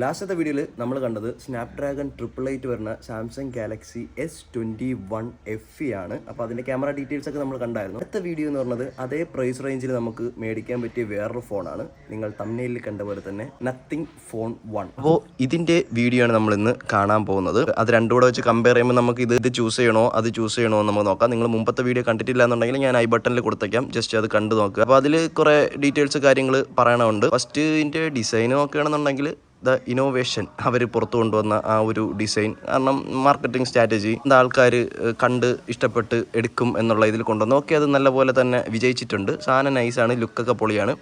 ലാസ്റ്റത്തെ വീഡിയോയിൽ നമ്മൾ കണ്ടത് സ്നാപ്ഡ്രാഗൺ ട്രിപ്പിൾ എയ്റ്റ് വരുന്ന Samsung Galaxy S twenty one F E ആണ്. അപ്പോൾ അതിന്റെ ക്യാമറ ഡീറ്റെയിൽസ് ഒക്കെ നമ്മൾ കണ്ടായിരുന്നു. അടുത്ത വീഡിയോ എന്ന് പറഞ്ഞത് അതേ പ്രൈസ് റേഞ്ചിൽ നമുക്ക് മേടിക്കാൻ പറ്റിയ വേറൊരു ഫോണാണ്. നിങ്ങൾ തമ്മിലിൽ കണ്ട പോലെ തന്നെ നത്തിങ് ഫോൺ വൺ അപ്പോൾ ഇതിന്റെ വീഡിയോ ആണ് നമ്മൾ ഇന്ന് കാണാൻ പോകുന്നത്. അത് രണ്ടും കൂടെ വെച്ച് കമ്പയർ ചെയ്യുമ്പോൾ നമുക്ക് ഇത് ഇത് ചൂസ് ചെയ്യണോ അത് ചൂസ് ചെയ്യണോ എന്ന് നമുക്ക് നോക്കാം. നിങ്ങൾ മുമ്പത്തെ വീഡിയോ കണ്ടിട്ടില്ല എന്നുണ്ടെങ്കിൽ ഞാൻ ഐ ബട്ടണിൽ കൊടുത്തേക്കാം. ജസ്റ്റ് അത് കണ്ടു നോക്കുക. അപ്പോൾ അതിൽ കുറേ ഡീറ്റെയിൽസ് കാര്യങ്ങൾ പറയണമുണ്ട്. ഫസ്റ്റ് ഇതിന്റെ ഡിസൈൻ നോക്കുകയാണെന്നുണ്ടെങ്കിൽ ദ ഇന്നോവേഷൻ അവർ പുറത്തു കൊണ്ടുവന്ന ആ ഒരു ഡിസൈൻ കാരണം മാർക്കറ്റിംഗ് സ്ട്രാറ്റജി ആൾക്കാർ കണ്ട് ഇഷ്ടപ്പെട്ട് എടുക്കും എന്നുള്ള ഇതിൽ കൊണ്ടുവന്നു. ഓക്കെ അത് നല്ലപോലെ തന്നെ വിജയിച്ചിട്ടുണ്ട്. സാധനം നൈസാണ് ലുക്കൊക്കെ പൊളിയാണ്.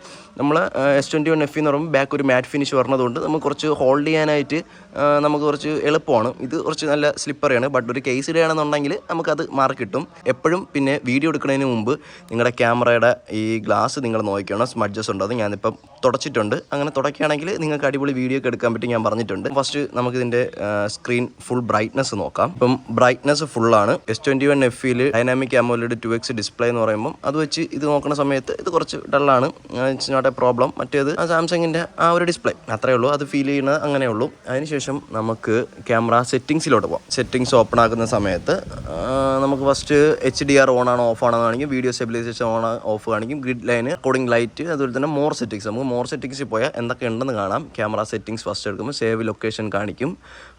നമ്മൾ എസ് ട്വന്റി വൺ എഫ് എന്ന് പറയുമ്പോൾ ബാക്ക് ഒരു മാറ്റ് ഫിനിഷ് പറഞ്ഞതുകൊണ്ട് നമുക്ക് കുറച്ച് ഹോൾഡ് ചെയ്യാനായിട്ട് നമുക്ക് കുറച്ച് എളുപ്പമാണ്. ഇത് കുറച്ച് നല്ല സ്ലിപ്പറിയാണ് ബട്ട് ഒരു കേസ് ഇടുകയാണെന്നുണ്ടെങ്കിൽ നമുക്കത് മാർക്ക് കിട്ടും. എപ്പോഴും പിന്നെ വീഡിയോ എടുക്കുന്നതിന് മുമ്പ് നിങ്ങളുടെ ക്യാമറയുടെ ഈ ഗ്ലാസ് നിങ്ങൾ നോക്കിക്കണം. സ്മഡ്ജസ് ഉണ്ടോ. അത് ഞാനിപ്പം തുടച്ചിട്ടുണ്ട്. അങ്ങനെ തുടക്കുകയാണെങ്കിൽ നിങ്ങൾക്ക് അടിപൊളി വീഡിയോ ഒക്കെ എടുക്കാൻ പറ്റും ഞാൻ പറഞ്ഞിട്ടുണ്ട്. ഫസ്റ്റ് നമുക്ക് ഇതിന്റെ സ്ക്രീൻ ഫുൾ ബ്രൈറ്റ്നസ് നോക്കാം. ഇപ്പം ബ്രൈറ്റ്നസ് ആണ്. എസ് ട്വന്റി വൺ എഫിൽ dynamic AMOLED two X display എന്ന് പറയുമ്പോൾ അത് വെച്ച് ഇത് നോക്കുന്ന സമയത്ത് ഇത് കുറച്ച് ഡള്ളാണ് ഇറ്റ്സ് നോട്ട് എ പ്രോബ്ലം മറ്റേത് സാംസങ്ങിന്റെ ആ ഒരു ഡിസ്പ്ലേ അത്രേ ഉള്ളൂ. അത് ഫീൽ ചെയ്യുന്നത് അങ്ങനെ ഉള്ളൂ. അതിനുശേഷം നമുക്ക് ക്യാമറ സെറ്റിംഗ്സിലോട്ട് പോകാം സെറ്റിംഗ്സ് ഓപ്പൺ ആക്കുന്ന സമയത്ത് നമുക്ക് first H D R on ആണോ ഓഫ് ആണോ കാണിക്കും വീഡിയോ സ്റ്റെബിലൈസേഷൻ ഓൺ ഓഫ് കാണിക്കും ഗ്രിഡ് ലൈന് റെക്കോർഡിംഗ് ലൈറ്റ് അതുപോലെ തന്നെ മോർ സെറ്റിംഗ്സ് നമുക്ക് മോർ സെറ്റിംഗ്സിൽ പോയാൽ എന്തൊക്കെ ഉണ്ടെന്ന് കാണാം. ക്യാമറ സെറ്റിങ്സ് ഫസ്റ്റ് എടുക്കുമ്പോൾ സേവ് ലൊക്കേഷൻ കാണിക്കും.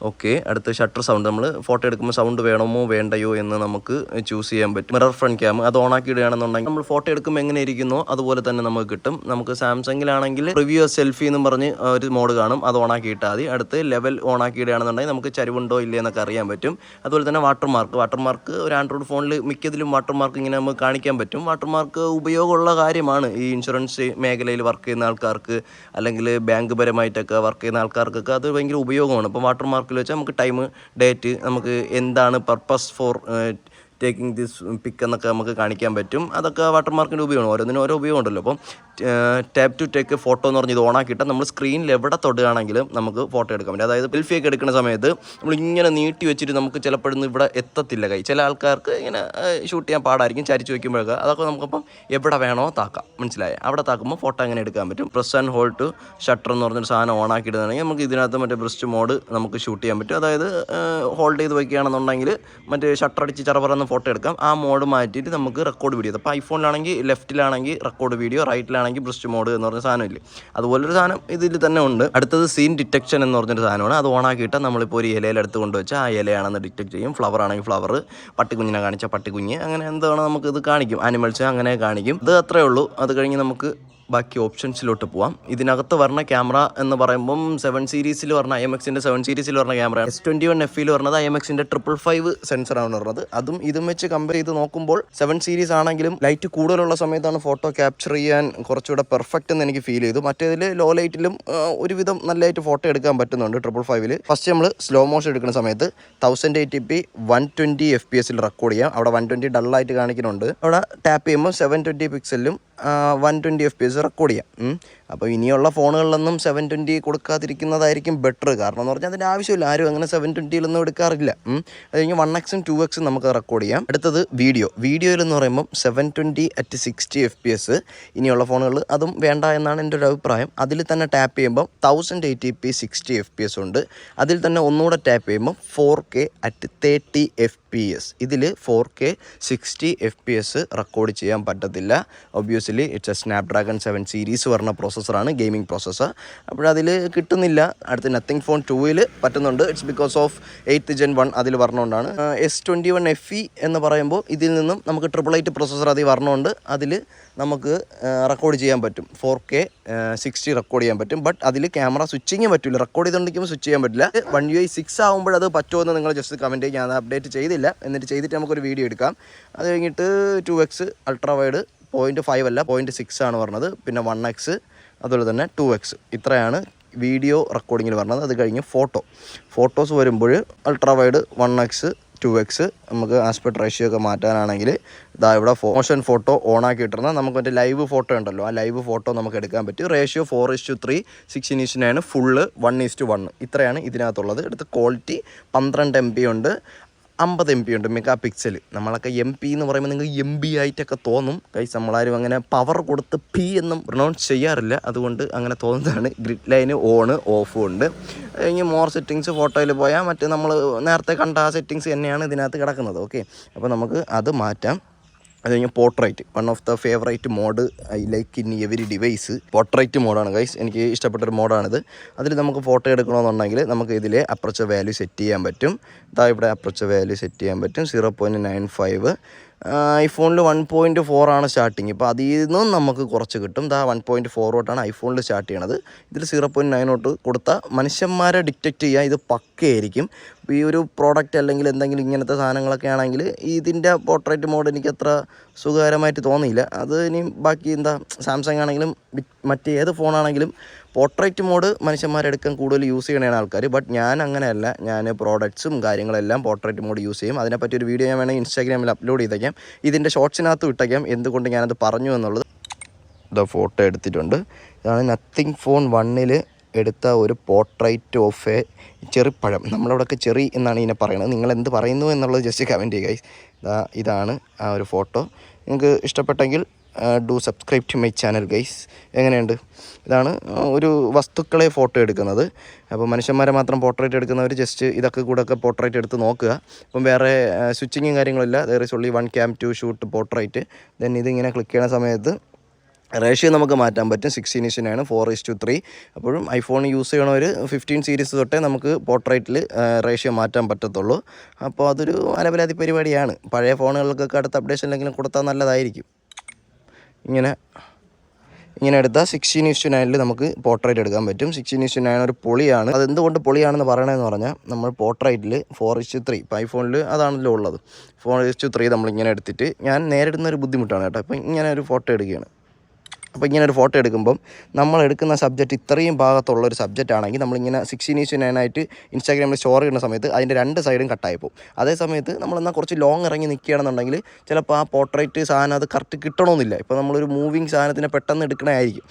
ഓക്കെ അടുത്ത് ഷട്ടർ സൗണ്ട് നമ്മൾ ഫോട്ടോ എടുക്കുമ്പോൾ സൗണ്ട് വേണമോ വേണ്ടയോ എന്ന് നമുക്ക് ചൂസ് ചെയ്യാൻ പറ്റും. മിറർ ഫ്രണ്ട് ക്യാം അത് ഓണാക്കി ഇടുകയാണെന്നുണ്ടെങ്കിൽ നമ്മൾ ഫോട്ടോ എടുക്കുമ്പോൾ എങ്ങനെ ഇരിക്കുന്നോ അതുപോലെ തന്നെ നമുക്ക് കിട്ടും. നമുക്ക് സാംസങ്ങിലാണെങ്കിൽ റിവ്യൂ സെൽഫി എന്ന് പറഞ്ഞ് ഒരു മോഡ് കാണും. അത് ഓണാക്കി ഇട്ടാൽ മതി. അടുത്ത് ലെവൽ ഓണാക്കി ഇടുകയാണെന്നുണ്ടെങ്കിൽ നമുക്ക് ചരിവുണ്ടോ ഇല്ലേ എന്നൊക്കെ അറിയാൻ പറ്റും. അതുപോലെ തന്നെ വാട്ടർ മാർക്ക് വാട്ടർ മാർക്ക് ഒരു ആൻഡ്രോയിഡ് ഫോണിൽ മിക്കതിലും വാട്ടർ മാർക്ക് ഇങ്ങനെ നമുക്ക് കാണിക്കാൻ പറ്റും. വാട്ടർ മാർക്ക് ഉപയോഗമുള്ള കാര്യമാണ് ഈ ഇൻഷുറൻസ് മേഖലയിൽ വർക്ക് ചെയ്യുന്ന ആൾക്കാർക്ക് അല്ലെങ്കിൽ ബാങ്ക് പരമായിട്ടൊക്കെ വർക്ക് ചെയ്യുന്ന ആൾക്കാർക്കൊക്കെ അത് ഭയങ്കര ഉപയോഗമാണ്. ഇപ്പോൾ വാട്ടർ മാർക്കിൽ വെച്ചാൽ നമുക്ക് ടൈം ഡേറ്റ് നമുക്ക് എന്താണ് purpose for taking this pic എന്നൊക്കെ നമുക്ക് കാണിക്കാൻ പറ്റും. അതൊക്കെ വാട്ടർ മാർക്കിന്റെ ഉപയോഗമാണ്. ഓരോന്നിനും ഓരോ ഉപയോഗമുണ്ടല്ലോ. അപ്പം ടാപ്പ് ടു ടേക്ക് ഫോട്ടോ എന്ന് പറഞ്ഞ് ഇത് ഓണാക്കിയിട്ട് നമ്മൾ സ്ക്രീനിൽ എവിടെ തൊടുകയാണെങ്കിലും നമുക്ക് ഫോട്ടോ എടുക്കാൻ പറ്റും. അതായത് സെൽഫി ഒക്കെ എടുക്കുന്ന സമയത്ത് നമ്മൾ ഇങ്ങനെ നീട്ടി വെച്ചിട്ട് നമുക്ക് ചിലപ്പോഴൊന്നും ഇവിടെ എത്തത്തില്ല കൈ. ചില ആൾക്കാർക്ക് ഇങ്ങനെ ഷൂട്ട് ചെയ്യാൻ പാടായിരിക്കും. ചരിച്ച് വയ്ക്കുമ്പോഴൊക്കെ അതൊക്കെ നമുക്കപ്പം എവിടെ വേണോ താക്കാം. മനസ്സിലായേ? അവിടെ താക്കുമ്പോൾ ഫോട്ടോ അങ്ങനെ എടുക്കാൻ പറ്റും. Press and hold to shutter എന്ന് പറഞ്ഞൊരു സാധനം ഓൺ ആക്കിയിടുകയാണെങ്കിൽ നമുക്ക് ഇതിനകത്ത് മറ്റേ ബ്രസ്റ്റ് മോഡ് നമുക്ക് ഷൂട്ട് ചെയ്യാൻ പറ്റും. അതായത് ഹോൾഡ് ചെയ്ത് വയ്ക്കുകയാണെന്നുണ്ടെങ്കിൽ മറ്റേ ഷട്ടർ അടിച്ച് ചറപറന്ന് ഫോട്ടോ എടുക്കാം. ആ മോഡ് മാറ്റിയിട്ട് നമുക്ക് റെക്കോർഡ് വീഡിയോ അപ്പോൾ ഐഫോണിലാണെങ്കിൽ ലെഫ്റ്റിലാണെങ്കിൽ റെക്കോർഡ് വീഡിയോ റൈറ്റിലാണെങ്കിൽ ബ്രസ്റ്റ് മോഡ് എന്ന് പറഞ്ഞ സാധനം ഇല്ലേ അതുപോലൊരു സാധനം ഇതിൽ തന്നെ ഉണ്ട്. അടുത്തത് സീൻ ഡിറ്റക്ഷൻ എന്ന് പറഞ്ഞൊരു സാധനമാണ്. അത് ഓൺ ആക്കിയിട്ട് നമ്മളിപ്പോൾ ഒരു ഇലയിൽ എടുത്ത് കൊണ്ടുവച്ചാൽ ആ ഇലയാണെന്ന് ഡിറ്റക്ട് ചെയ്യും. ഫ്ലവർ ആണെങ്കിൽ ഫ്ലവർ പട്ടിക്കുഞ്ഞിനെ കാണിച്ചാൽ പട്ടിക്കുഞ്ഞ്. അങ്ങനെ എന്താണ് നമുക്ക് ഇത് കാണിക്കും. ആനിമൽസ് അങ്ങനെ കാണിക്കും. ഇത് അത്രേ ഉള്ളൂ. അത് കഴിഞ്ഞ് നമുക്ക് ബാക്കി ഓപ്ഷൻസിലോട്ട് പോവാം. ഇതിനകത്ത് വരുന്ന ക്യാമറ എന്ന് പറയുമ്പം സെവൻ സീരീസിൽ പറഞ്ഞ ഐ എം എക്സിന്റെ സെവൻ സീരീസിൽ പറഞ്ഞ ക്യാമറ. എസ് ട്വന്റി വൺ എഫിൽ പറഞ്ഞത് ഐ എം എക്സിന്റെ ട്രിപ്പിൾ ഫൈവ് സെൻസറാണ് പറഞ്ഞത് അതും ഇതും വെച്ച് കമ്പയർ ചെയ്ത് നോക്കുമ്പോൾ സെവൻ സീരീസ് ആണെങ്കിലും ലൈറ്റ് കൂടുതലുള്ള സമയത്താണ് ഫോട്ടോ ക്യാപ്ചർ ചെയ്യാൻ കുറച്ചുകൂടെ പെർഫെക്റ്റ് എന്ന് എനിക്ക് ഫീൽ ചെയ്തു. മറ്റേതിൽ ലോ ലൈറ്റിലും ഒരുവിധം നല്ലതായിട്ട് ഫോട്ടോ എടുക്കാൻ പറ്റുന്നുണ്ട് ട്രിപ്പിൾ ഫൈവിൽ ഫസ്റ്റ് നമ്മൾ സ്ലോ മോഷൻ എടുക്കുന്ന സമയത്ത് thousand eighty P one twenty F P എസിൽ റെക്കോർഡ് ചെയ്യാം. അവിടെ വൺ ട്വന്റി ഡള്ളായിട്ട് കാണിക്കുന്നുണ്ട്. അവിടെ ടാപ്പ് ചെയ്യുമ്പോൾ seven twenty പിക്സലിലും one twenty F P S record ചെയ്യാം. അപ്പോൾ ഇനിയുള്ള ഫോണുകളിലൊന്നും സെവൻ ട്വന്റി കൊടുക്കാതിരിക്കുന്നതായിരിക്കും ബെറ്റർ കാരണം എന്ന് പറഞ്ഞാൽ അതിന്റെ ആവശ്യമില്ല. ആരും അങ്ങനെ സെവൻ ട്വന്റിയിലൊന്നും എടുക്കാറില്ല. അത് കഴിഞ്ഞ് വൺ എക്സും ടു എക്സും നമുക്ക് റെക്കോർഡ് ചെയ്യാം. അടുത്തത് വീഡിയോ വീഡിയോയിലെന്ന് പറയുമ്പം seven twenty at sixty F P S ഇനിയുള്ള ഫോണുകൾ അതും വേണ്ട എന്നാണ് എന്റെ ഒരു അഭിപ്രായം. അതിൽ തന്നെ ടാപ്പ് ചെയ്യുമ്പം thousand eighty P sixty F P S ഉണ്ട്. അതിൽ തന്നെ ഒന്നുകൂടെ ടാപ്പ് ചെയ്യുമ്പം four K at thirty F P S ഇതിൽ four K sixty F P S record ചെയ്യാൻ പറ്റത്തില്ല. Obviously it's a Snapdragon seven series വരുന്ന പ്രോസസ്സറാണ് ഗെയിമിംഗ് പ്രോസസ്സർ അപ്പോൾ അപ്പോഴതിൽ കിട്ടുന്നില്ല. അടുത്ത നത്തിങ് ഫോൺ ടൂവിൽ പറ്റുന്നുണ്ട്. It's because of eighth gen one അതിൽ പറഞ്ഞുകൊണ്ടാണ് S twenty one F E എന്ന് പറയുമ്പോൾ ഇതിൽ നിന്നും നമുക്ക് ട്രിപ്പിൾ എയ്റ്റ് പ്രോസസ്സർ അതിൽ വരണമുണ്ട് അതിൽ നമുക്ക് റെക്കോർഡ് ചെയ്യാൻ പറ്റും. ഫോർ കെ സിക്സ്റ്റി റെക്കോർഡ് ചെയ്യാൻ പറ്റും. ബട്ട് അതിൽ ക്യാമറ സ്വിച്ചിങ്ങേ പറ്റില്ല റെക്കോർഡ് ചെയ്തുകൊണ്ടിരിക്കുമ്പോൾ സ്വിച്ച് ചെയ്യാൻ പറ്റില്ല. വൺ യു ഐ സിക്സ് പറ്റുമോ എന്ന് നിങ്ങൾ ജസ്റ്റ് കമന്റ് ചെയ്യാൻ അപ്ഡേറ്റ് ചെയ്തില്ല. എന്നിട്ട് ചെയ്തിട്ട് നമുക്കൊരു വീഡിയോ എടുക്കാം. അത് കഴിഞ്ഞിട്ട് two X ultra wide point five അല്ല പോയിന്റ് സിക്സ് ആണ് പറഞ്ഞത്. പിന്നെ വൺ എക്സ് അതുപോലെ തന്നെ ടു എക്സ് ഇത്രയാണ് വീഡിയോ റെക്കോർഡിങ്ങിൽ പറഞ്ഞത്. അത് കഴിഞ്ഞ് ഫോട്ടോ ഫോട്ടോസ് വരുമ്പോൾ ultra wide one X two X നമുക്ക് ആസ്പെക്ട് റേഷ്യോ ഒക്കെ മാറ്റാനാണെങ്കിൽ ഇതാ ഇവിടെ മോഷൻ ഫോട്ടോ ഓൺ ആക്കി ഇട്ടിരുന്ന നമുക്ക് മറ്റേ ലൈവ് ഫോട്ടോ ഉണ്ടല്ലോ. ആ ലൈവ് ഫോട്ടോ നമുക്ക് എടുക്കാൻ പറ്റും. Ratio four is to three sixteen is to nine full one is to one ഇത്രയാണ് ഇതിനകത്തുള്ളത്. എടുത്ത് ക്വാളിറ്റി പന്ത്രണ്ട് എം ബി ഉണ്ട്. അമ്പത് എം പി ഉണ്ട് മെഗാ പിക്സൽ നമ്മളൊക്കെ എം പി എന്ന് പറയുമ്പോൾ നിങ്ങൾക്ക് എം ബി ആയിട്ടൊക്കെ തോന്നും. കൈസ് നമ്മളാരും അങ്ങനെ പവർ കൊടുത്ത് പി എന്നും പ്രൊണൗൺസ് ചെയ്യാറില്ല. അതുകൊണ്ട് അങ്ങനെ തോന്നുന്നതാണ്. ഗ്രിഡ് ലൈന് ഓണ് ഓഫും ഉണ്ട്. ഇനി മോർ സെറ്റിങ്സ് ഫോട്ടോയിൽ പോയാൽ മറ്റേ നമ്മൾ നേരത്തെ കണ്ട ആ സെറ്റിങ്സ് തന്നെയാണ് ഇതിനകത്ത് കിടക്കുന്നത്. ഓക്കെ അപ്പോൾ നമുക്ക് അത് മാറ്റാം. അത് കഴിഞ്ഞാൽ portrait one of the favourite mode I like in every device portrait മോഡാണ് guys എനിക്ക് ഇഷ്ടപ്പെട്ട ഒരു മോഡാണിത് അതിൽ നമുക്ക് ഫോട്ടോ എടുക്കണമെന്നുണ്ടെങ്കിൽ നമുക്ക് ഇതിൽ അപ്രച്ച വാല്യൂ സെറ്റ് ചെയ്യാൻ പറ്റും. ഇതാ ഇവിടെ അപ്രച്ച വാല്യൂ സെറ്റ് ചെയ്യാൻ പറ്റും. സീറോ പോയിന്റ് നയൻ ഫൈവ് ഐഫോണിൽ വൺ പോയിന്റ് ഫോർ ആണ് സ്റ്റാർട്ടിങ് ഇപ്പോൾ അതിൽ നിന്നും നമുക്ക് കുറച്ച് കിട്ടും. ദാ വൺ പോയിന്റ് ഫോർ തൊട്ടാണ് ഐഫോണിൽ സ്റ്റാർട്ട് ചെയ്യണത്. ഇതിൽ സീറോ പോയിന്റ് നയൻ തൊട്ട് കൊടുത്താൽ മനുഷ്യന്മാരെ ഡിറ്റക്റ്റ് ചെയ്യുക ഇത് പക്കയായിരിക്കും. ഈ ഒരു പ്രോഡക്റ്റ് അല്ലെങ്കിൽ എന്തെങ്കിലും ഇങ്ങനത്തെ സാധനങ്ങളൊക്കെ ആണെങ്കിൽ ഇതിന്റെ പോർട്രേറ്റ് മോഡ് എനിക്ക് അത്ര സുഖകരമായിട്ട് തോന്നിയില്ല. അത് ഇനി ബാക്കി എന്താ സാംസങ് ആണെങ്കിലും മറ്റേത് ഫോണാണെങ്കിലും പോർട്രേറ്റ് മോഡ് മനുഷ്യന്മാരെടുക്കാൻ കൂടുതൽ യൂസ് ചെയ്യണതാണ് ആൾക്കാർ ബട്ട് ഞാൻ അങ്ങനെയല്ല. ഞാൻ പ്രോഡക്ട്സും കാര്യങ്ങളെല്ലാം പോർട്രേറ്റ് മോഡ് യൂസ് ചെയ്യും. അതിനെപ്പറ്റി ഒരു വീഡിയോ ഞാൻ വേണമെങ്കിൽ ഇൻസ്റ്റാഗ്രാമിൽ അപ്ലോഡ് ചെയ്തേക്കാം. ഇതിന്റെ ഷോർട്സിനകത്ത് വിട്ടേക്കാം എന്തുകൊണ്ട് ഞാനത് പറഞ്ഞു എന്നുള്ളത് ഇതാ ഫോട്ടോ എടുത്തിട്ടുണ്ട്. ഇതാണ് നത്തിങ് ഫോൺ വണ്ണിൽ എടുത്ത ഒരു പോർട്രൈറ്റ് ഓഫ് എ ചെറിപ്പഴം. നമ്മളവിടെയൊക്കെ ചെറി എന്നാണ് ഇതിനെ പറയുന്നത് നിങ്ങൾ എന്ത് പറയുന്നു എന്നുള്ളത് ജസ്റ്റ് കമന്റ് ചെയ്യുക ഇതാണ് ആ ഒരു ഫോട്ടോ നിങ്ങൾക്ക് ഇഷ്ടപ്പെട്ടെങ്കിൽ do subscribe to my channel guys എങ്ങനെയുണ്ട്? ഇതാണ് ഒരു വസ്തുക്കളെ ഫോട്ടോ എടുക്കുന്നത്. അപ്പോൾ മനുഷ്യന്മാരെ മാത്രം പോർട്രേറ്റ് എടുക്കുന്നവർ ജസ്റ്റ് ഇതൊക്കെ കൂടെ ഒക്കെ പോർട്രേറ്റ് എടുത്ത് നോക്കുക. അപ്പം വേറെ സ്വിച്ചിങ്ങും കാര്യങ്ങളില്ല there is only one cam to shoot portrait then ഇതിങ്ങനെ ക്ലിക്ക് ചെയ്യുന്ന സമയത്ത് റേഷ്യോ നമുക്ക് മാറ്റാൻ പറ്റും. സിക്സ്റ്റീൻ ഇഷ്യനാണ് ഫോർ ഇസ് ടു ത്രീ അപ്പോഴും ഐഫോൺ യൂസ് ചെയ്യണവർ ഫിഫ്റ്റീൻ സീരീസ് തൊട്ടേ നമുക്ക് പോർട്രേറ്റിൽ റേഷ്യോ മാറ്റാൻ പറ്റത്തുള്ളൂ. അപ്പോൾ അതൊരു അലപരാതി പരിപാടിയാണ്. പഴയ ഫോണുകൾക്കൊക്കെ അടുത്ത അപ്ഡേഷനിലെങ്കിലും കൊടുത്താൽ നല്ലതായിരിക്കും. ഇങ്ങനെ ഇങ്ങനെ എടുത്താൽ സിക്സ്റ്റീൻ ഇസ്റ്റു നയനിൽ നമുക്ക് പോർട്രേറ്റ് എടുക്കാൻ പറ്റും. സിക്സ്റ്റീൻ ഇസ്റ്റു നയൻ ഒരു പൊളിയാണ്. അത് എന്തുകൊണ്ട് പൊളിയാണെന്ന് പറയണമെന്ന് പറഞ്ഞാൽ നമ്മൾ പോർട്രേറ്റിൽ ഫോർ ഇസ്റ്റു ത്രീ ഇപ്പോൾ ഐഫോണിൽ അതാണല്ലോ ഉള്ളത് ഫോർ ഇസ്റ്റു ത്രീ നമ്മളിങ്ങനെ എടുത്തിട്ട് ഞാൻ നേരിടുന്ന ഒരു ബുദ്ധിമുട്ടാണ് കേട്ടോ. അപ്പോൾ ഇങ്ങനെ ഒരു ഫോട്ടോ എടുക്കുകയാണ്. അപ്പോൾ ഇങ്ങനെ ഒരു ഫോട്ടോ എടുക്കുമ്പം നമ്മൾ എടുക്കുന്ന സബ്ജക്റ്റ് ഇത്രയും ഭാഗത്തുള്ള ഒരു സബ്ജക്റ്റ് ആണെങ്കിൽ നമ്മളിങ്ങനെ സിക്സ്റ്റീൻ ഈസ് നയൻ ആയിട്ട് ഇൻസ്റ്റാഗ്രാമിൽ സ്റ്റോറി ഇടുന്ന സമയത്ത് അതിന്റെ രണ്ട് സൈഡും കട്ടായി പോകും. അതേ സമയത്ത് നമ്മളെന്നാൽ കുറച്ച് ലോങ് ഇറങ്ങി നിൽക്കുകയാണെന്നുണ്ടെങ്കിൽ ചിലപ്പോൾ ആ പോർട്രേറ്റ് സാധനം അത് കറക്റ്റ് കിട്ടണമെന്നില്ല. ഇപ്പോൾ നമ്മളൊരു മൂവിങ് സാധനത്തിനെ പെട്ടെന്ന് എടുക്കണമായിരിക്കും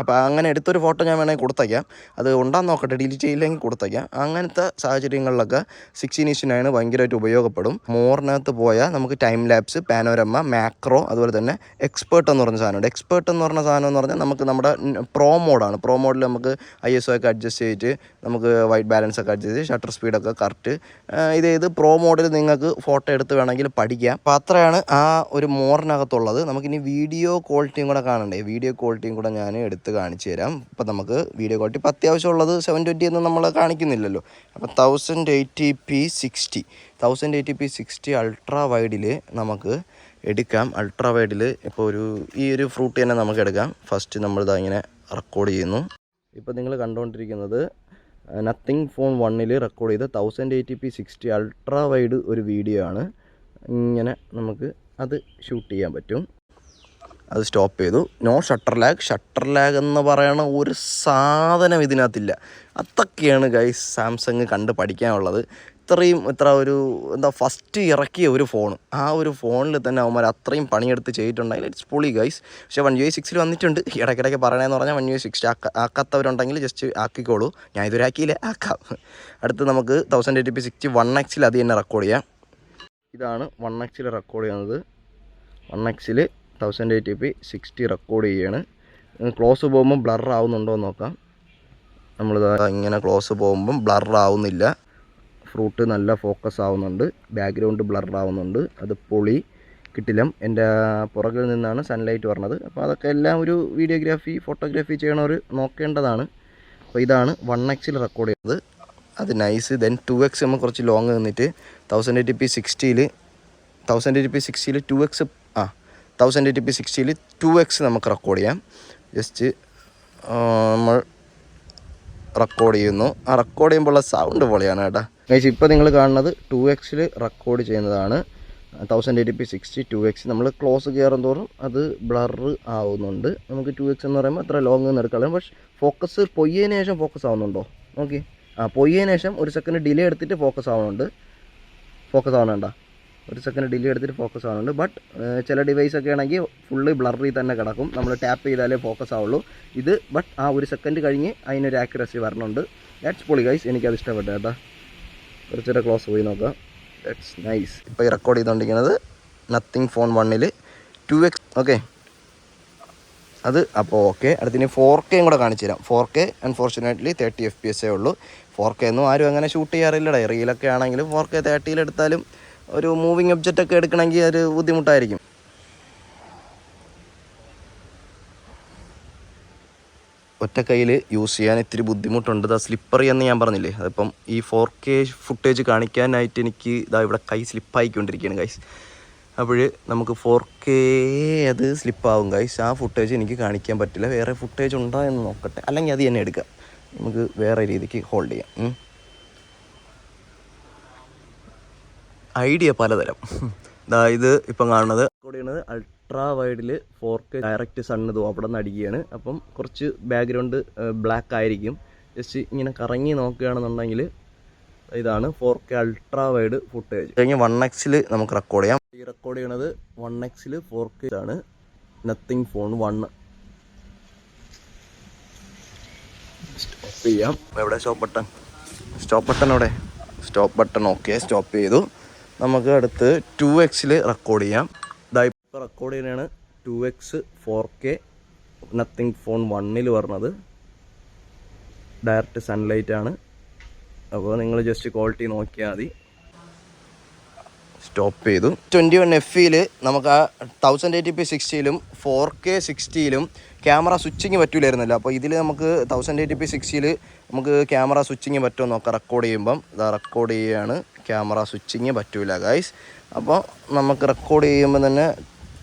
അപ്പോൾ അങ്ങനെ എടുത്തൊരു ഫോട്ടോ ഞാൻ വേണമെങ്കിൽ കൊടുത്തേക്കാം അത് ഉണ്ടാന്ന് നോക്കട്ടെ ഡിലീറ്റ് ചെയ്യില്ലെങ്കിൽ കൊടുത്തേക്കാം അങ്ങനത്തെ സാഹചര്യങ്ങളിലൊക്കെ സിക്സ്റ്റീൻ ഈസ് നയൻ ഭയങ്കരമായിട്ട് ഉപയോഗപ്പെടും. മോറിനകത്ത് പോയാൽ നമുക്ക് ടൈം ലാപ്സ് പാനോരമ മാക്രോ അതുപോലെ തന്നെ എക്സ്പേർട്ട് എന്ന് പറഞ്ഞ സാധനമുണ്ട്. എക്സ്പേർട്ട് എന്ന് പറഞ്ഞ സാധനം എന്ന് പറഞ്ഞാൽ നമുക്ക് നമ്മുടെ പ്രോ മോഡാണ്. പ്രോ മോഡിൽ നമുക്ക് ഐ എസ് ഒ ഒക്കെ അഡ്ജസ്റ്റ് ചെയ്തിട്ട് നമുക്ക് വൈറ്റ് ബാലൻസ് ഒക്കെ അഡ്ജസ്റ്റ് ചെയ്ത് ഷട്ടർ സ്പീഡൊക്കെ കറക്റ്റ് ഇത് പ്രോ മോഡിൽ നിങ്ങൾക്ക് ഫോട്ടോ എടുത്ത് വേണമെങ്കിൽ പഠിക്കാം. അപ്പോൾ അത്രയാണ് ആ ഒരു മോറിനകത്തുള്ളത്. നമുക്കിനി വീഡിയോ ക്വാളിറ്റിയും കൂടെ കാണണ്ടേ? വീഡിയോ ക്വാളിറ്റിയും കൂടെ ഞാൻ എടുത്ത് കാണിച്ചു തരാം. അപ്പോൾ നമുക്ക് വീഡിയോ ക്വാളിറ്റി ഇപ്പോൾ അത്യാവശ്യമുള്ളത് സെവൻ ട്വന്റി ഒന്നും നമ്മൾ കാണിക്കുന്നില്ലല്ലോ. അപ്പോൾ thousand eighty P sixty thousand eighty P sixty ultra വൈഡിൽ നമുക്ക് എടുക്കാം. അൾട്രാ വൈഡിൽ ഇപ്പോൾ ഒരു ഈ ഒരു ഫ്രൂട്ട് തന്നെ നമുക്ക് എടുക്കാം. ഫസ്റ്റ് നമ്മളിതാ ഇങ്ങനെ റെക്കോർഡ് ചെയ്യുന്നു. ഇപ്പോൾ നിങ്ങൾ കണ്ടുകൊണ്ടിരിക്കുന്നത് നത്തിങ് ഫോൺ വണ്ണിൽ റെക്കോർഡ് ചെയ്ത thousand eighty P sixty ultra wide ഒരു വീഡിയോ ആണ്. ഇങ്ങനെ നമുക്ക് അത് ഷൂട്ട് ചെയ്യാൻ പറ്റും. അത് സ്റ്റോപ്പ് ചെയ്തു. No shutter lag shutter lag എന്ന് പറയണ ഒരു സാധനം ഇതിനകത്തില്ല. അതൊക്കെയാണ് ഗൈസ് സാംസങ് കണ്ട് പഠിക്കാനുള്ളത്. ഇത്രയും ഇത്ര ഒരു എന്താ ഫസ്റ്റ് ഇറക്കിയ ഒരു ഫോൺ ആ ഒരു ഫോണിൽ തന്നെ അവന്മാർ അത്രയും പണിയെടുത്ത് ചെയ്തിട്ടുണ്ടെങ്കിൽ ഇറ്റ്സ് പൊളി ഗൈസ് പക്ഷേ വൺ യു സിക്സിൽ വന്നിട്ടുണ്ട്. ഇടയ്ക്കിടയ്ക്ക് പറയണമെന്ന് പറഞ്ഞാൽ വൺ യു സിക്സ് ആക്കാത്തവരുണ്ടെങ്കിൽ ജസ്റ്റ് ആക്കിക്കോളൂ. ഞാൻ ഇതുവരെ ആക്കിയില്ല ആക്കാം. അടുത്ത് നമുക്ക് thousand eighty P sixty one എക്സിൽ അത് തന്നെ റെക്കോർഡ് ചെയ്യാം. ഇതാണ് വൺ എക്സിൽ റെക്കോർഡ് ചെയ്യുന്നത്. വൺ എക്സിൽ thousand eighty P sixty record ചെയ്യാണ്. ക്ലോസ് പോകുമ്പോൾ ബ്ലർ ആവുന്നുണ്ടോ എന്ന് നോക്കാം. നമ്മളിത് ഇങ്ങനെ ക്ലോസ് പോകുമ്പം ബ്ലർ ആവുന്നില്ല. ഫ്രൂട്ട് നല്ല ഫോക്കസ് ആവുന്നുണ്ട് ബാക്ക്ഗ്രൗണ്ട് ബ്ലർ ആവുന്നുണ്ട് അത് പൊളി കിട്ടില്ല. എന്റെ പുറകിൽ നിന്നാണ് സൺലൈറ്റ് പറഞ്ഞത് അപ്പോൾ അതൊക്കെ എല്ലാം ഒരു വീഡിയോഗ്രാഫി ഫോട്ടോഗ്രാഫി ചെയ്യണവർ നോക്കേണ്ടതാണ്. അപ്പോൾ ഇതാണ് വൺ എക്സിൽ റെക്കോർഡ് ചെയ്തത്. അത് നൈസ് ദെൻ ടു എക്സ് നമ്മൾ കുറച്ച് ലോങ് നിന്നിട്ട് തൗസൻഡ് എയ്റ്റി പി സിക്സ്റ്റിയിൽ തൗസൻഡ് എയ്റ്റി പി സിക്സ്റ്റിയിൽ ടു എക്സ് ആ തൗസൻഡ് എയ്റ്റി പി സിക്സ്റ്റിയിൽ ടു എക്സ് നമുക്ക് റെക്കോർഡ് ചെയ്യാം. ജസ്റ്റ് നമ്മൾ റെക്കോർഡ് ചെയ്യുന്നു. ആ റെക്കോർഡ് ചെയ്യുമ്പോഴുള്ള സൗണ്ട് പൊളിയാണ് കേട്ടോ. ഗൈസ് ഇപ്പോൾ നിങ്ങൾ കാണുന്നത് ടു എക്സിൽ റെക്കോർഡ് ചെയ്യുന്നതാണ്. Thousand eighty P sixty two X നമ്മൾ ക്ലോസ് കയറും തോറും അത് ബ്ലറ് ആവുന്നുണ്ട്. നമുക്ക് ടു എക്സ് എന്ന് പറയുമ്പോൾ അത്ര ലോങ് നിന്ന് എടുക്കാം പക്ഷെ ഫോക്കസ് പൊയ്യതിന് ശേഷം ഫോക്കസ് ആവുന്നുണ്ടോ? നോക്കി. ആ പൊയ്യതിന് ശേഷം ഒരു സെക്കൻഡ് ഡിലേ എടുത്തിട്ട് ഫോക്കസ് ആവുന്നുണ്ട്. ഫോക്കസ് ആവുന്നുണ്ട? ഒരു സെക്കൻഡ് ഡിലേ എടുത്തിട്ട് ഫോക്കസ് ആവുന്നുണ്ട്. ബട്ട് ചില ഡിവൈസ് ഒക്കെ ആണെങ്കിൽ ഫുള്ള് ബ്ലറി തന്നെ കിടക്കും. നമ്മൾ ടാപ്പ് ചെയ്താലേ ഫോക്കസ് ആവുള്ളൂ. ഇത് ബട്ട് ആ ഒരു സെക്കൻഡ് കഴിഞ്ഞ് അതിനൊരു ആക്യുറസി വരണുണ്ട്. ദാറ്റ്സ് പൊളി ഗൈസ് എനിക്കത് ഇഷ്ടപ്പെട്ടു കേട്ടോ. കുറച്ചൊരു ക്ലോസ് പോയി നോക്കാം. ദാറ്റ്സ് നൈസ് ഇപ്പോൾ റെക്കോർഡ് ചെയ്തുകൊണ്ടിരിക്കുന്നത് നത്തിങ് ഫോൺ വണ്ണിൽ ടു എക്സ് ഓക്കെ അത് അപ്പോൾ ഓക്കെ അടുത്തിന് ഫോർ കെയും കൂടെ കാണിച്ചു തരാം. Four K unfortunately thirty F P essay ഉള്ളൂ. ഫോർ കെ ഒന്നും ആരും അങ്ങനെ ഷൂട്ട് ചെയ്യാറില്ലടേ. റീലൊക്കെ ആണെങ്കിലും ഫോർ കെ തേർട്ടിയിലെടുത്താലും ഒരു മൂവിങ് ഒബ്ജക്റ്റ് ഒക്കെ എടുക്കണമെങ്കിൽ ഒരു ബുദ്ധിമുട്ടായിരിക്കും. ഒറ്റ കയ്യിൽ യൂസ് ചെയ്യാൻ ഇത്തിരി ബുദ്ധിമുട്ടുണ്ട്. ഇതാ സ്ലിപ്പറി എന്ന് ഞാൻ പറഞ്ഞില്ലേ? അതിപ്പം ഈ ഫോർ കെ ഫുട്ടേജ് കാണിക്കാനായിട്ട് എനിക്ക് ഇതാ ഇവിടെ കൈ സ്ലിപ്പായിക്കൊണ്ടിരിക്കുകയാണ് ഗൈസ് അപ്പോൾ നമുക്ക് ഫോർ കെ അത് സ്ലിപ്പാവും ഗൈസ് ആ ഫുട്ടേജ് എനിക്ക് കാണിക്കാൻ പറ്റില്ല. വേറെ ഫുട്ടേജ് ഉണ്ടോ എന്ന് നോക്കട്ടെ. അല്ലെങ്കിൽ അത് തന്നെ എടുക്കാം. നമുക്ക് വേറെ രീതിക്ക് ഹോൾഡ് ചെയ്യാം. ഐഡിയ പലതരം. അതായത് ഇപ്പം കാണുന്നത് കൂടിയാണ് അൾട്രാ വൈഡിൽ ഫോർ കെ ഡയറക്റ്റ് ഇതും അവിടെ നിന്ന് അടിക്കുകയാണ് അപ്പം കുറച്ച് ബാക്ക്ഗ്രൗണ്ട് ബ്ലാക്ക് ആയിരിക്കും. ജസ്റ്റ് ഇങ്ങനെ കറങ്ങി നോക്കുകയാണെന്നുണ്ടെങ്കിൽ ഇതാണ് four K ultra wide footage കഴിഞ്ഞ് വൺ എക്സിൽ നമുക്ക് റെക്കോർഡ് ചെയ്യാം. ഈ റെക്കോർഡ് ചെയ്യണത് വൺ എക്സിൽ ഫോർ കെ ആണ് നത്തിങ് ഫോൺ വൺ സ്റ്റോപ്പ് ചെയ്യാം. എവിടെ? സ്റ്റോപ്പ് ബട്ടൺ സ്റ്റോപ്പ് ബട്ടൺ എവിടെ? സ്റ്റോപ്പ് ബട്ടൺ ഓക്കെ സ്റ്റോപ്പ് ചെയ്തു. നമുക്ക് അടുത്ത് ടു എക്സിൽ റെക്കോർഡ് ചെയ്യാം. ഇപ്പോൾ റെക്കോർഡ് ചെയ്യുന്നതാണ് two X four K nothing phone വണ്ണിൽ പറഞ്ഞത് ഡയറക്റ്റ് സൺലൈറ്റ് ആണ്. അപ്പോൾ നിങ്ങൾ ജസ്റ്റ് ക്വാളിറ്റി നോക്കിയാൽ മതി. സ്റ്റോപ്പ് ചെയ്തു. ട്വന്റി വൺ എഫിയിൽ നമുക്ക് ആ തൗസൻഡ് എയ്റ്റി പി സിക്സ്റ്റിയിലും ഫോർ കെ സിക്സ്റ്റിയിലും ക്യാമറ സ്വിച്ചിങ് പറ്റൂലായിരുന്നല്ലോ. അപ്പോൾ ഇതിൽ നമുക്ക് തൗസൻഡ് എയ്റ്റി പി സിക്സ്റ്റിയിൽ നമുക്ക് ക്യാമറ സ്വിച്ചിങ് പറ്റുമോ നോക്കാം. റെക്കോർഡ് ചെയ്യുമ്പം ഇതാ റെക്കോർഡ് ചെയ്യുകയാണ് ക്യാമറ സ്വിച്ചിങ് പറ്റൂല ഗൈസ് അപ്പോൾ നമുക്ക് റെക്കോർഡ് ചെയ്യുമ്പോൾ തന്നെ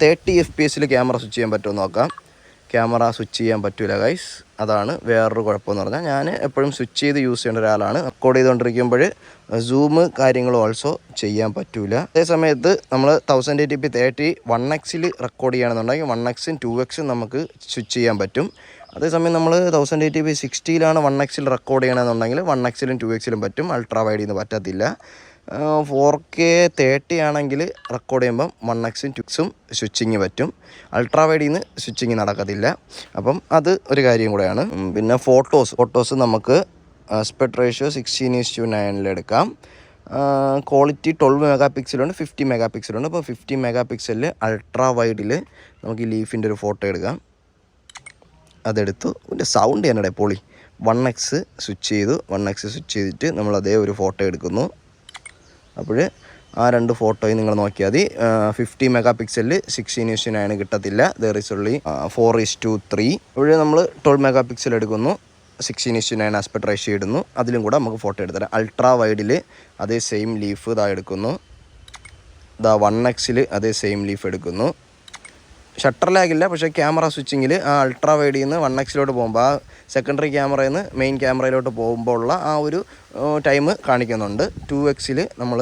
തേർട്ടി എഫ് പി എസിൽ ക്യാമറ സ്വിച്ച് ചെയ്യാൻ പറ്റുമോ നോക്കാം. ക്യാമറ സ്വിച്ച് ചെയ്യാൻ പറ്റില്ല ഗൈസ് അതാണ് വേറൊരു കുഴപ്പമെന്ന് പറഞ്ഞാൽ ഞാൻ എപ്പോഴും സ്വിച്ച് ചെയ്ത് യൂസ് ചെയ്യേണ്ട ഒരാളാണ്. റെക്കോർഡ് ചെയ്തുകൊണ്ടിരിക്കുമ്പോൾ സൂം കാര്യങ്ങൾ ഓൾസോ ചെയ്യാൻ പറ്റില്ല അതേ സമയത്ത് നമ്മൾ thousand eighty P thirty one എക്സിൽ റെക്കോർഡ് ചെയ്യുകയാണെന്നുണ്ടെങ്കിൽ വൺ എക്സും ടു എക്സും നമുക്ക് സ്വിച്ച് ചെയ്യാൻ പറ്റും. അതേസമയം നമ്മൾ തൗസൻഡ് എയ്റ്റി പി സിക്സ്റ്റിയിലാണ് വൺ എക്സിൽ റെക്കോർഡ് ചെയ്യണമെന്നുണ്ടെങ്കിൽ വൺ എക്സിലും ടു എക്സിലും പറ്റും. അൾട്രാ വൈഡിൽ നിന്ന് പറ്റത്തില്ല. ഫോർ കെ തേർട്ടി ആണെങ്കിൽ റെക്കോർഡ് ചെയ്യുമ്പം വൺ എക്സും ടുക്സും സ്വിച്ചിങ് പറ്റും. അൾട്രാ വൈഡിൽ നിന്ന് സ്വിച്ചിങ് നടക്കത്തില്ല. അപ്പം അത് ഒരു കാര്യം കൂടെയാണ്. പിന്നെ ഫോട്ടോസ് ഫോട്ടോസ് നമുക്ക് sped ratio sixteen is to നയനിൽ എടുക്കാം. ക്വാളിറ്റി ട്വൽവ് മെഗാ പിക്സലുണ്ട് ഫിഫ്റ്റി മെഗാ പിക്സലുണ്ട് അപ്പോൾ ഫിഫ്റ്റി മെഗാ പിക്സലിൽ അൾട്രാ വൈഡിൽ നമുക്ക് ഈ ലീഫിന്റെ ഒരു ഫോട്ടോ എടുക്കാം. അതെടുത്തു. പിന്നെ സൗണ്ട് എന്നടെ പൊളി. വൺ എക്സ് സ്വിച്ച് ചെയ്തു. വൺ എക്സ് സ്വിച്ച് ചെയ്തിട്ട് നമ്മൾ അതേ ഒരു ഫോട്ടോ എടുക്കുന്നു. അപ്പോൾ ആ രണ്ട് ഫോട്ടോയും നിങ്ങൾ നോക്കിയാൽ മതി. ഫിഫ്റ്റി മെഗാ പിക്സലിൽ സിക്സ്റ്റീൻ ഇഷ്യൂ നയൻ കിട്ടത്തില്ല. There is only four is to three ഇവിടെ നമ്മൾ ട്വൽവ് മെഗാ പിക്സൽ എടുക്കുന്നു. Sixteen is to nine aspect ratio ഇടുന്നു. അതിലും കൂടെ നമുക്ക് ഫോട്ടോ എടുത്തരാം അൾട്രാ വൈഡിൽ അതേ സെയിം ലീഫ് ഇതാ എടുക്കുന്നു. ഇതാ വൺ എക്സിൽ അതേ സെയിം ലീഫ് എടുക്കുന്നു. ഷട്ടർ ലാഗില്ല പക്ഷേ ക്യാമറ സ്വിച്ചിങ്ങിൽ ആ അൾട്രാ വൈഡിൽ നിന്ന് വൺ എക്സിലോട്ട് പോകുമ്പോൾ ആ സെക്കൻഡറി ക്യാമറയിൽ നിന്ന് മെയിൻ ക്യാമറയിലോട്ട് പോകുമ്പോൾ ഉള്ള ആ ഒരു ടൈം കാണിക്കുന്നുണ്ട്. ടു എക്സിൽ നമ്മൾ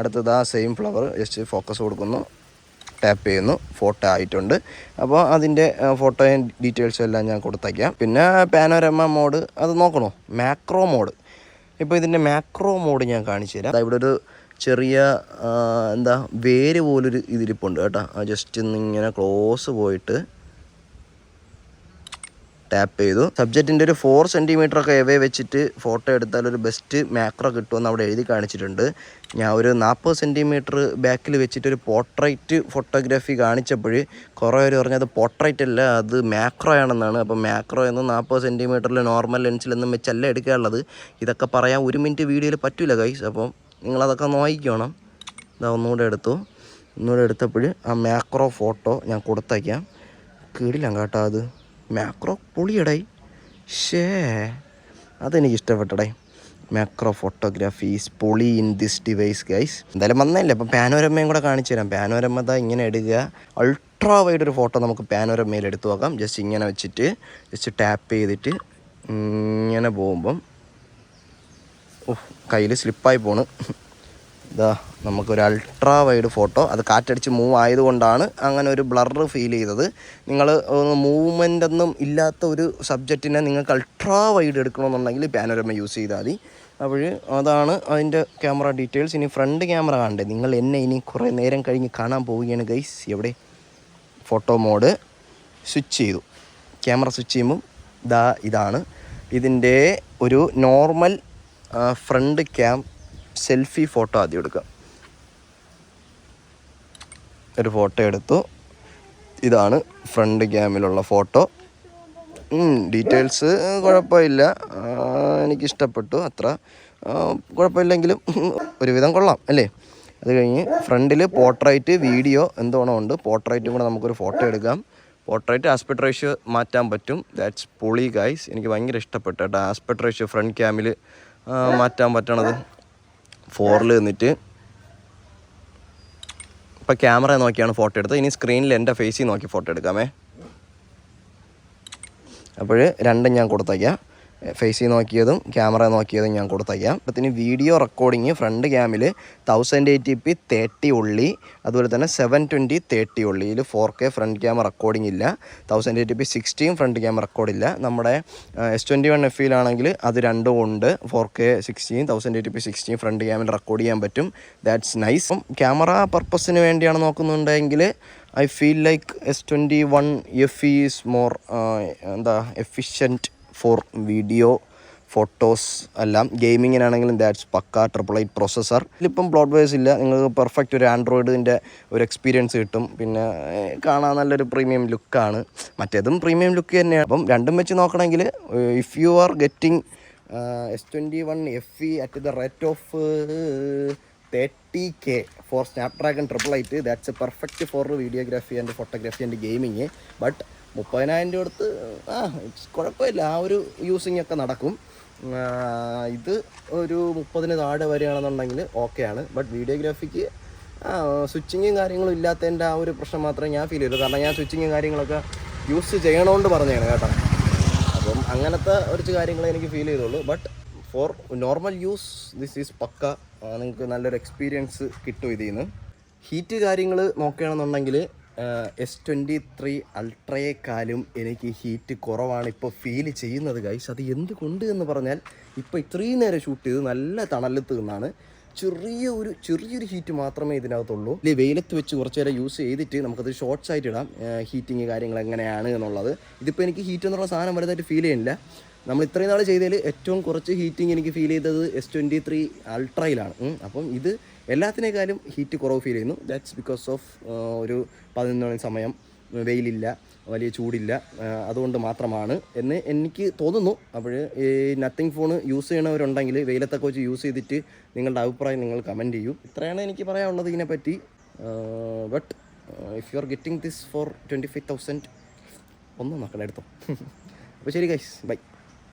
അടുത്തത് ആ സെയിം ഫ്ലവർ ജസ്റ്റ് ഫോക്കസ് കൊടുക്കുന്നു. ടാപ്പ് ചെയ്യുന്നു. ഫോട്ടോ ആയിട്ടുണ്ട്. അപ്പോൾ അതിന്റെ ഫോട്ടോയും ഡീറ്റെയിൽസും എല്ലാം ഞാൻ കൊടുത്തേക്കാം പിന്നെ പാനോരമ മോഡ് അത് നോക്കണോ? മാക്രോ മോഡ് ഇപ്പോൾ ഇതിന്റെ മാക്രോ മോഡ് ഞാൻ കാണിച്ചു തരാം. ഇവിടെ ഒരു ചെറിയ എന്താ വേര് പോലൊരു ഇതിരിപ്പുണ്ട് കേട്ടോ. ജസ്റ്റ് ഇന്ന് ഇങ്ങനെ ക്ലോസ് പോയിട്ട് ടാപ്പ് ചെയ്തു. സബ്ജക്റ്റിന്റെ ഒരു ഫോർ സെന്റിമീറ്റർ ഒക്കെ എവേ വെച്ചിട്ട് ഫോട്ടോ എടുത്താൽ ഒരു ബെസ്റ്റ് മാക്രോ കിട്ടുമെന്ന് അവിടെ എഴുതി കാണിച്ചിട്ടുണ്ട്. ഞാൻ ഒരു നാൽപ്പത് സെന്റിമീറ്റർ ബാക്കിൽ വെച്ചിട്ട് ഒരു പോർട്രൈറ്റ് ഫോട്ടോഗ്രാഫി കാണിച്ചപ്പോൾ കുറേ പേര് പറഞ്ഞത് പോർട്രൈറ്റ് അല്ല അത് മാക്രോ ആണെന്നാണ്. അപ്പോൾ മാക്രോ എന്ന് നാൽപ്പത് സെന്റിമീറ്ററിൽ നോർമൽ ലെൻസിലൊന്നും വെച്ചല്ല എടുക്കാനുള്ളത്? ഇതൊക്കെ പറയാൻ ഒരു മിനിറ്റ് വീഡിയോയിൽ പറ്റില്ല കൈസ് അപ്പം നിങ്ങളതൊക്കെ നോക്കിക്കണം. ഇതാ ഒന്നുകൂടെ എടുത്തു. ഒന്നുകൂടെ എടുത്തപ്പോൾ ആ മാക്രോ ഫോട്ടോ ഞാൻ കൊടുത്തയക്കാം. കീടില്ല കേട്ടോ അത്. മാക്രോ പൊളിയടായി ഷേ അതെനിക്ക് ഇഷ്ടപ്പെട്ടടേ മാക്രോ ഫോട്ടോഗ്രാഫി ഈസ് പൊളി ഇൻ ദിസ് ഡിവൈസ് ഗൈസ് എന്തായാലും വന്നല്ലേ അപ്പം പാനോരമയും കൂടെ കാണിച്ചു തരാം പാനോരമ ഇങ്ങനെ എടുക്കുക. അൾട്രാ വൈഡ് ഒരു ഫോട്ടോ നമുക്ക് പാനോരമയിൽ എടുത്തു നോക്കാം. ജസ്റ്റ് ഇങ്ങനെ വെച്ചിട്ട് ജസ്റ്റ് ടാപ്പ് ചെയ്തിട്ട് ഇങ്ങനെ പോകുമ്പം കയ്യിൽ സ്ലിപ്പായി പോണ്. ഇതാ നമുക്കൊരു അൾട്രാ വൈഡ് ഫോട്ടോ അത് കാറ്റടിച്ച് മൂവ് ആയതുകൊണ്ടാണ് അങ്ങനെ ഒരു ബ്ലർ ഫീൽ ചെയ്തത്. നിങ്ങൾ മൂവ്മെന്റ് ഒന്നും ഇല്ലാത്ത ഒരു സബ്ജക്റ്റിനെ നിങ്ങൾക്ക് അൾട്രാ വൈഡ് എടുക്കണമെന്നുണ്ടെങ്കിൽ പാനോരമ യൂസ് ചെയ്താൽ മതി. അപ്പോൾ അതാണ് അതിന്റെ ക്യാമറ ഡീറ്റെയിൽസ് ഇനി ഫ്രണ്ട് ക്യാമറ കാണണ്ടേ നിങ്ങൾ എന്നെ ഇനി കുറേ നേരം കഴിഞ്ഞ് കാണാൻ പോവുകയാണ് ഗൈസ് എവിടെ? ഫോട്ടോ മോഡ് സ്വിച്ച് ചെയ്തു. ക്യാമറ സ്വിച്ച് ചെയ്യുമ്പം ഇതാ ഇതാണ്. ഇതിന്റെ ഒരു normal front cam selfie photo ആദ്യം എടുക്കാം ഒരു ഫോട്ടോ എടുത്തു. ഇതാണ് ഫ്രണ്ട് ക്യാമിലുള്ള ഫോട്ടോ. ഡീറ്റെയിൽസ് കുഴപ്പമില്ല. എനിക്കിഷ്ടപ്പെട്ടു അത്ര. കുഴപ്പമില്ലെങ്കിലും ഒരുവിധം കൊള്ളാം അല്ലേ? അത് കഴിഞ്ഞ് ഫ്രണ്ടിൽ പോർട്രൈറ്റ് വീഡിയോ എന്തോണം ഉണ്ട് പോർട്രൈറ്റും കൂടെ നമുക്കൊരു ഫോട്ടോ എടുക്കാം. പോർട്രൈറ്റ് ആസ്പെക്ട് റേഷ്യോ മാറ്റാൻ പറ്റും. ദാറ്റ്സ് പൊളി ഗൈസ് എനിക്ക് ഭയങ്കര ഇഷ്ടപ്പെട്ടു കേട്ടോ ആസ്പെക്ട് റേഷ്യോ ഫ്രണ്ട് ക്യാമിൽ മാറ്റാൻ പറ്റണത്. ഫോറിൽ നിന്നിട്ട് ഇപ്പോൾ ക്യാമറ നോക്കിയാണ് ഫോട്ടോ എടുത്തത്. ഇനി സ്ക്രീനിൽ എന്റെ ഫേസിൽ നോക്കി ഫോട്ടോ എടുക്കാമേ. അപ്പോൾ രണ്ടും ഞാൻ കൊടുത്തയക്കാം ഫേസിൽ നോക്കിയതും ക്യാമറ നോക്കിയതും ഞാൻ കൊടുത്തയക്കാം. അപ്പത്തിന് video recording front ക്യാമിൽ thousand eighty P thirty only അതുപോലെ തന്നെ സെവൻ ട്വന്റി തേർട്ടി ഉള്ളി. ഇതിൽ four K front camera recording ഇല്ല. Thousand eighty P sixteen front camera റെക്കോർഡില്ല നമ്മുടെ എസ് ട്വന്റി വൺ എഫ് ഇയിലാണെങ്കിൽ അത് രണ്ടും ഉണ്ട്. Four K sixteen thousand eighty P sixteen front ക്യാമിൽ record ചെയ്യാൻ പറ്റും. ദാറ്റ്സ് നൈസ് ക്യാമറ പർപ്പസിന് വേണ്ടിയാണ് നോക്കുന്നുണ്ടെങ്കിൽ I feel like S twenty one F is more എന്താ എഫിഷ്യന്റ് ഫോർ വീഡിയോ ഫോട്ടോസ് എല്ലാം ഗെയിമിങ്ങിനാണെങ്കിലും ദാറ്റ്സ് പക്ക ട്രിപ്പിൾ എയ്റ്റ് പ്രൊസസ്സർ. ഇതിലിപ്പം ബ്ലോഡ് വേസ് ഇല്ല. നിങ്ങൾക്ക് പെർഫെക്റ്റ് ഒരു ആൻഡ്രോയിഡിന്റെ ഒരു എക്സ്പീരിയൻസ് കിട്ടും. പിന്നെ കാണാൻ നല്ലൊരു പ്രീമിയം ലുക്കാണ് മറ്റേതും പ്രീമിയം ലുക്ക് തന്നെയാണ്. അപ്പം രണ്ടും വെച്ച് നോക്കണമെങ്കിൽ if you are getting S twenty one F E at the rate of thirty K for snapdragon triple eight that's a perfect for videography and photography and gaming but മുപ്പതിനായിരം രൂപ അടുത്ത് ആ കുഴപ്പമില്ല. ആ ഒരു യൂസിങ് ഒക്കെ നടക്കും. ഇത് ഒരു മുപ്പതിന് താഴെ വരികയാണെന്നുണ്ടെങ്കിൽ ഓക്കെയാണ് ബട്ട് വീഡിയോഗ്രാഫിക്ക് സ്വിച്ചിങ്ങും കാര്യങ്ങളും ഇല്ലാത്തതിന്റെ ആ ഒരു പ്രശ്നം മാത്രമേ ഞാൻ ഫീൽ ചെയ്തു കാരണം ഞാൻ സ്വിച്ചിങ്ങും കാര്യങ്ങളൊക്കെ യൂസ് ചെയ്യണമെന്ന് പറഞ്ഞതാണ് കേട്ടോ. അപ്പം അങ്ങനത്തെ കുറച്ച് കാര്യങ്ങൾ എനിക്ക് ഫീൽ ചെയ്തുള്ളൂ. But for normal use this is പക്ക. നിങ്ങൾക്ക് നല്ലൊരു എക്സ്പീരിയൻസ് കിട്ടും ഇതിൽ നിന്ന്. ഹീറ്റ് കാര്യങ്ങൾ നോക്കുകയാണെന്നുണ്ടെങ്കിൽ എസ് ട്വന്റി ത്രീ അൾട്രയേക്കാളും എനിക്ക് ഹീറ്റ് കുറവാണ് ഇപ്പോൾ ഫീൽ ചെയ്യുന്നത് ഗൈസ് അത് എന്തുകൊണ്ട് എന്ന് പറഞ്ഞാൽ ഇപ്പോൾ ഇത്രയും നേരം ഷൂട്ട് ചെയ്ത് നല്ല തണലത്ത് നിന്നാണ് ചെറിയ ഒരു ചെറിയൊരു ഹീറ്റ് മാത്രമേ ഇതിനകത്തുള്ളൂ. ഇല്ലേ വെയിലത്ത് വെച്ച് കുറച്ച് നേരം യൂസ് ചെയ്തിട്ട് നമുക്കത് ഷോർട്ട്സ് ആയിട്ട് ഇടാം. ഹീറ്റിങ് കാര്യങ്ങൾ എങ്ങനെയാണ് എന്നുള്ളത്. ഇതിപ്പോൾ എനിക്ക് ഹീറ്റ് എന്നുള്ള സാധനം വലുതായിട്ട് ഫീൽ ചെയ്യുന്നില്ല. നമ്മൾ ഇത്രയും നാൾ ചെയ്തതിൽ ഏറ്റവും കുറച്ച് ഹീറ്റിംഗ് എനിക്ക് ഫീൽ ചെയ്തത് എസ് ട്വന്റി ത്രീ അൾട്രയിലാണ്. അപ്പം ഇത് എല്ലാത്തിനേക്കാളും ഹീറ്റ് കുറവ് ഫീൽ ചെയ്യുന്നു. ദാറ്റ്സ് ബിക്കോസ് ഓഫ് ഒരു പതിനൊന്ന് മണി സമയം വെയിലില്ല വലിയ ചൂടില്ല അതുകൊണ്ട് മാത്രമാണ് എന്ന് എനിക്ക് തോന്നുന്നു. അപ്പോൾ ഈ നത്തിങ് ഫോൺ യൂസ് ചെയ്യണവരുണ്ടെങ്കിൽ വെയിലത്തൊക്കെ വെച്ച് യൂസ് ചെയ്തിട്ട് നിങ്ങളുടെ അഭിപ്രായം നിങ്ങൾ കമന്റ് ചെയ്യൂ. ഇത്രയാണ് എനിക്ക് പറയാനുള്ളത് ഇതിനെപ്പറ്റി. But if you are getting this for twenty five thousand ഒന്ന് നോക്കണം എടുത്തോ. അപ്പോൾ ശരി ഗൈസ് ബൈ